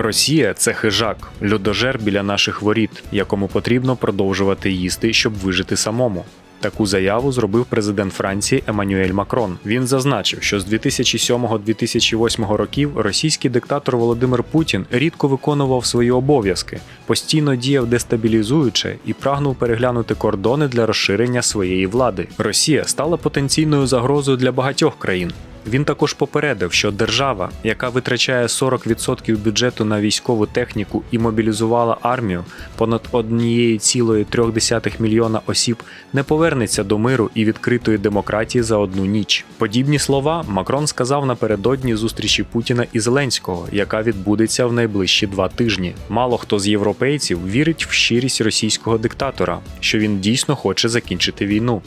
Росія це хижак, людожер біля наших воріт, якому потрібно продовжувати їсти, щоб вижити самому. Таку заяву зробив президент Франції Еммануель Макрон. Він зазначив, що з 2007-2008 років російський диктатор Володимир Путін рідко виконував свої обов'язки, постійно діяв дестабілізуюче і прагнув переглянути кордони для розширення своєї влади. Росія стала потенційною загрозою для багатьох країн. Він також попередив, що держава, яка витрачає 40% бюджету на військову техніку і мобілізувала армію понад 1,3 мільйона осіб, не повернеться до миру і відкритої демократії за одну ніч. Подібні слова Макрон сказав напередодні зустрічі Путіна і Зеленського, яка відбудеться в найближчі два тижні. Мало хто з європейців вірить в щирість російського диктатора, що він дійсно хоче закінчити війну.